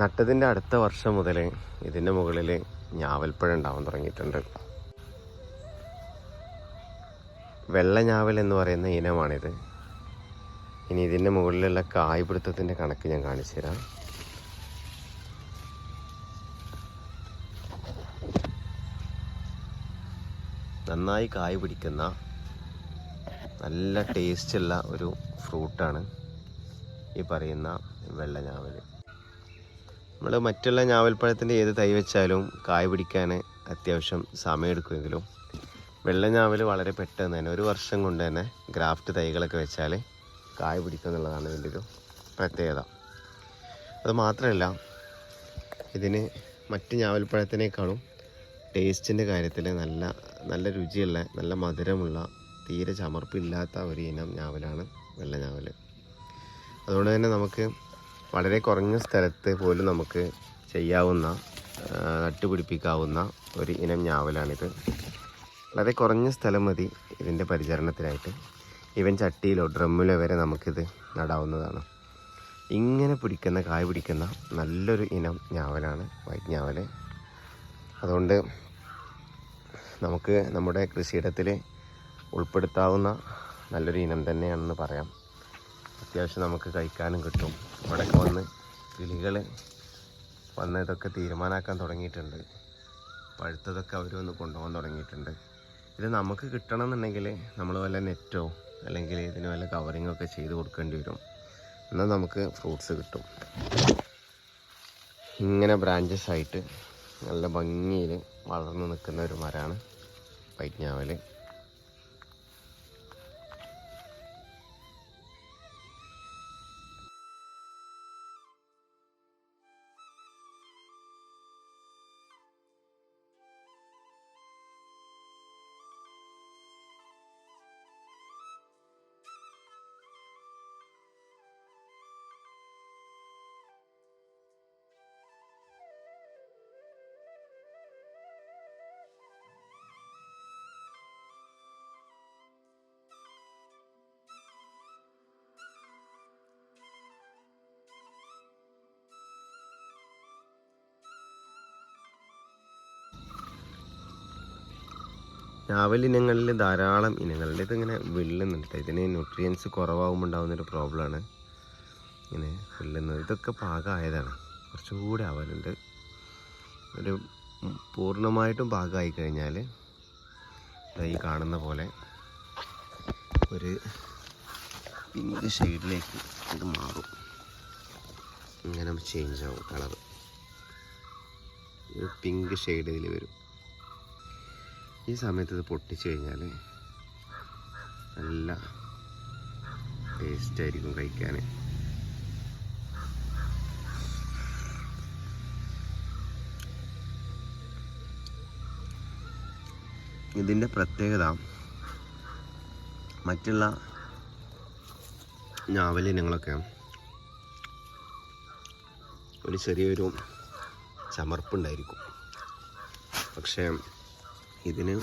നട്ടതിന്റെ അടുത്ത വർഷം മുതൽ ഇതിന്റെ മുകളിൽ ഞാവൽപ്പഴം ഉണ്ടാവാൻ തുടങ്ങിയിട്ടുണ്ട്. വെള്ള ഞാവൽ എന്ന് പറയുന്ന ഇനമാണിത്. ഇനി ഇതിന്റെ മുകളിലുള്ള കായ്പിടുത്തത്തിന്റെ കണക്ക് ഞാൻ കാണിച്ചു തരാം. നന്നായി കായ് പിടിക്കുന്ന നല്ല ടേസ്റ്റുള്ള ഒരു ഫ്രൂട്ടാണ് ഈ പറയുന്ന വെള്ള ഞാവൽ നമ്മൾ മറ്റുള്ള ഞാവൽപ്പഴത്തിന്റെ ഏത് തൈ വെച്ചാലും കായ് പിടിക്കാൻ അത്യാവശ്യം സമയമെടുക്കുമെങ്കിലും വെള്ള ഞാവൽ വളരെ പെട്ടെന്ന് തന്നെ ഒരു വർഷം കൊണ്ട് തന്നെ ഗ്രാഫ്റ്റ് തൈകളൊക്കെ വെച്ചാൽ കായ് പിടിക്കുക എന്നുള്ളതാണ് ഇതിന്റെ ഒരു പ്രത്യേകത. അത് മാത്രമല്ല ഇതിന് മറ്റ് ഞാവൽപ്പഴത്തിനേക്കാളും ടേസ്റ്റിന്റെ കാര്യത്തിൽ നല്ല നല്ല രുചിയുള്ള നല്ല മധുരമുള്ള തീരെ ചമർപ്പില്ലാത്ത ഒരു ഇനം ഞാവലാണ് വെള്ള ഞാവൽ അതുകൊണ്ട് തന്നെ നമുക്ക് വളരെ കുറഞ്ഞ സ്ഥലത്ത് പോലും നമുക്ക് ചെയ്യാവുന്ന നട്ടുപിടിപ്പിക്കാവുന്ന ഒരു ഇനം ഞാവലാണിത്. വളരെ കുറഞ്ഞ സ്ഥലം മതി ഇതിന്റെ പരിചരണത്തിനായിട്ട്. ഇവൻ ചട്ടിയിലോ ഡ്രമ്മിലോ വരെ നമുക്കിത് നടാവുന്നതാണ്. ഇങ്ങനെ പിടിക്കുന്ന കായ പിടിക്കുന്ന നല്ലൊരു ഇനം ഞാവലാണ് വൈറ്റ് ഞാവൽ അതുകൊണ്ട് നമുക്ക് നമ്മുടെ കൃഷിയിടത്തിൽ ഉൾപ്പെടുത്താവുന്ന നല്ലൊരു ഇനം തന്നെയാണെന്ന് പറയാം. അത്യാവശ്യം നമുക്ക് കഴിക്കാനും കിട്ടും. ഇവിടെയൊക്കെ വന്ന് കിളികൾ വന്ന് ഇതൊക്കെ തീരുമാനമാക്കാൻ തുടങ്ങിയിട്ടുണ്ട്. പഴുത്തതൊക്കെ അവർ വന്ന് കൊണ്ടുപോകാൻ തുടങ്ങിയിട്ടുണ്ട്. ഇത് നമുക്ക് കിട്ടണമെന്നുണ്ടെങ്കിൽ നമ്മൾ വല്ല നെറ്റോ അല്ലെങ്കിൽ ഇതിന് വല്ല കവറിങ്ങോ ഒക്കെ ചെയ്ത് കൊടുക്കേണ്ടി വരും. എന്നാൽ നമുക്ക് ഫ്രൂട്ട്സ് കിട്ടും. ഇങ്ങനെ ബ്രാഞ്ചസ് ആയിട്ട് നല്ല ഭംഗിയിൽ വളർന്നു നിൽക്കുന്ന ഒരു മരമാണ് ഞാവൽ ഞാവൽ ഇനങ്ങളിൽ ധാരാളം ഇനങ്ങളുണ്ട് ഇതിങ്ങനെ വെള്ളുന്നുണ്ട് ഇതിന് ന്യൂട്രിയൻസ് കുറവാകുമ്പോൾ ഉണ്ടാകുന്നൊരു പ്രോബ്ലമാണ് ഇങ്ങനെ വെള്ളുന്നത്. ഇതൊക്കെ പാകമായതാണ് കുറച്ചും കൂടി ആവാനുണ്ട്. ഒരു പൂർണമായിട്ടും പാകമായി കഴിഞ്ഞാൽ ഈ കാണുന്ന പോലെ ഒരു പിങ്ക് ഷെയ്ഡിലേക്ക് ഇത് മാറും. ഇങ്ങനെ ചേഞ്ച് ആവും കളർ പിങ്ക് ഷെയ്ഡ് ഇതിൽ വരും. ഈ സമയത്ത് ഇത് പൊട്ടിച്ച് കഴിഞ്ഞാൽ നല്ല ടേസ്റ്റ് ആയിരിക്കും കഴിക്കാൻ ഇതിന്റെ പ്രത്യേകത മറ്റുള്ള ഞാവലിനങ്ങളൊക്കെ ഒരു ചെറിയൊരു ചമർപ്പുണ്ടായിരിക്കും പക്ഷേ ഇതിന്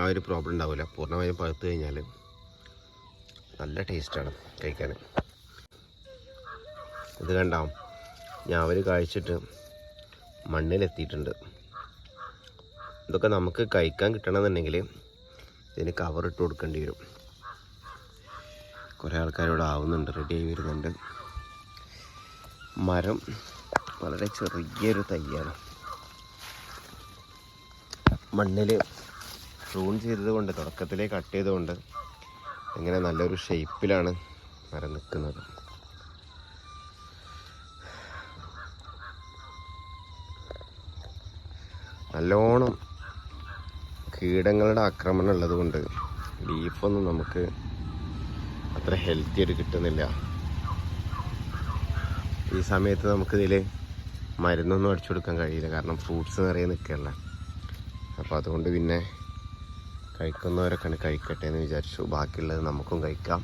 ആ ഒരു പ്രോബ്ലം ഉണ്ടാവില്ല പൂർണമായും പഴുത്ത് കഴിഞ്ഞാൽ നല്ല ടേസ്റ്റാണ് കഴിക്കാൻ ഇത് കണ്ട? ഞാവൽ കഴിച്ചിട്ട് മണ്ണിലെത്തിയിട്ടുണ്ട്. ഇതൊക്കെ നമുക്ക് കഴിക്കാൻ കിട്ടണമെന്നുണ്ടെങ്കിൽ ഇതിന് കവർ ഇട്ട് കൊടുക്കേണ്ടി വരും. കുറേ ആൾക്കാരോട് ആവുന്നുണ്ട് റെഡി ആയി വരുന്നുണ്ട്. മരം വളരെ ചെറിയൊരു തയ്യാണ് മണ്ണിൽ പ്രൂൺ ചെയ്തതുകൊണ്ട് തുടക്കത്തിലേ കട്ട് ചെയ്തുകൊണ്ട് ഇങ്ങനെ നല്ലൊരു ഷേപ്പിലാണ് മരം നിൽക്കുന്നത്. നല്ലോണം കീടങ്ങളുടെ ആക്രമണം ഉള്ളതുകൊണ്ട് ലീഫൊന്നും നമുക്ക് അത്ര ഹെൽത്തി ആയിട്ട് കിട്ടുന്നില്ല. ഈ സമയത്ത് നമുക്കിതിൽ മരുന്നൊന്നും അടിച്ചു കൊടുക്കാൻ കഴിയില്ല. കാരണം ഫ്രൂട്ട്സ് നിറയെ നിൽക്കുകയല്ല അപ്പോൾ അതുകൊണ്ട് പിന്നെ കഴിക്കുന്നവരൊക്കെ കഴിക്കട്ടെ എന്ന് വിചാരിച്ചു. ബാക്കിയുള്ളത് നമുക്കും കഴിക്കാം.